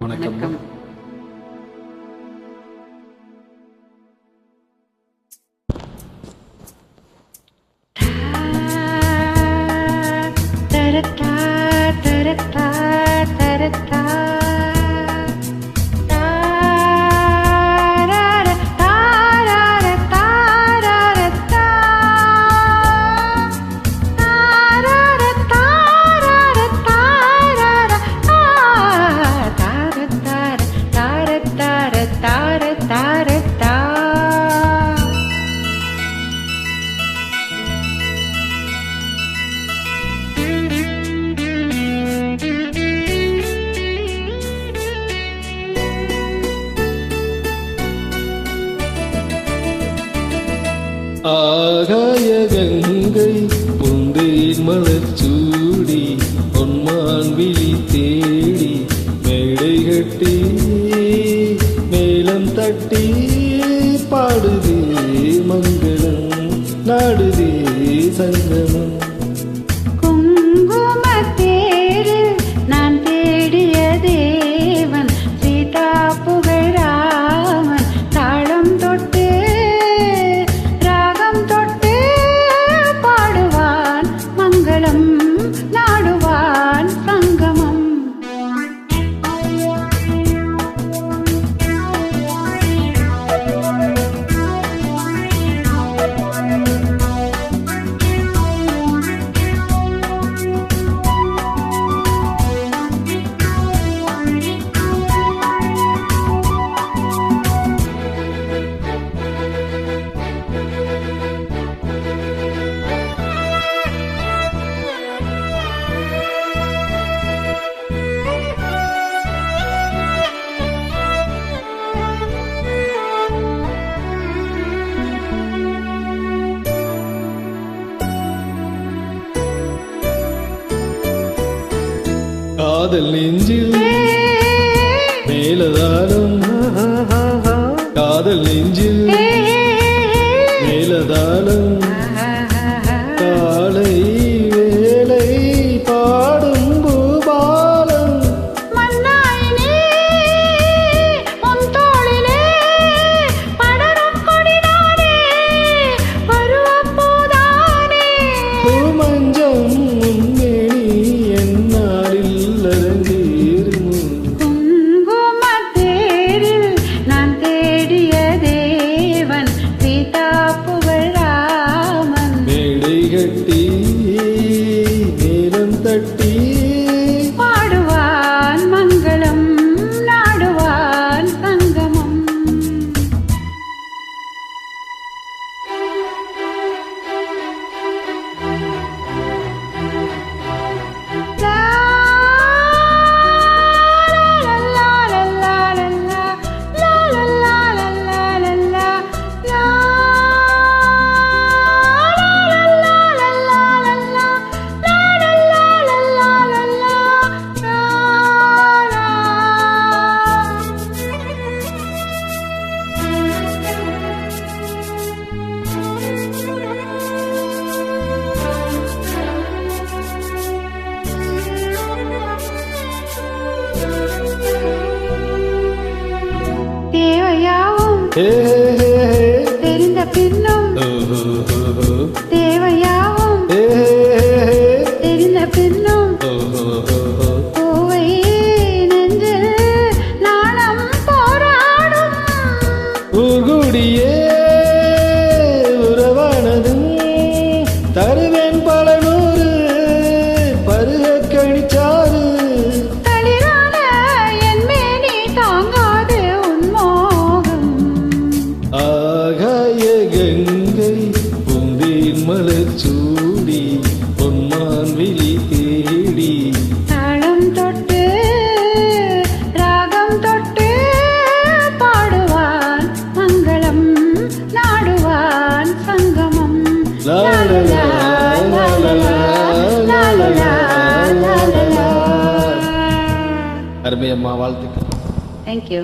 வணக்கம். தரத்தா தரத்தா தரத்தா ஆகாய கங்கை உந்தேன் மலச்சூடி பொன்மான் விழி தேடி மேடை கட்டி மேலம் தட்டி பாடுதே மங்களம் நாடுதே சங்கமம். காதல் நெஞ்சில் மேலதாரும் காதல் நெஞ்சில் மேலதாரும் தேவையாவும் தெரிந்த பின்னும் தேவையாவும் தெரிந்த பின்னும் அருமையம்மா வாழ்த்துக்கள். தேங்க்யூ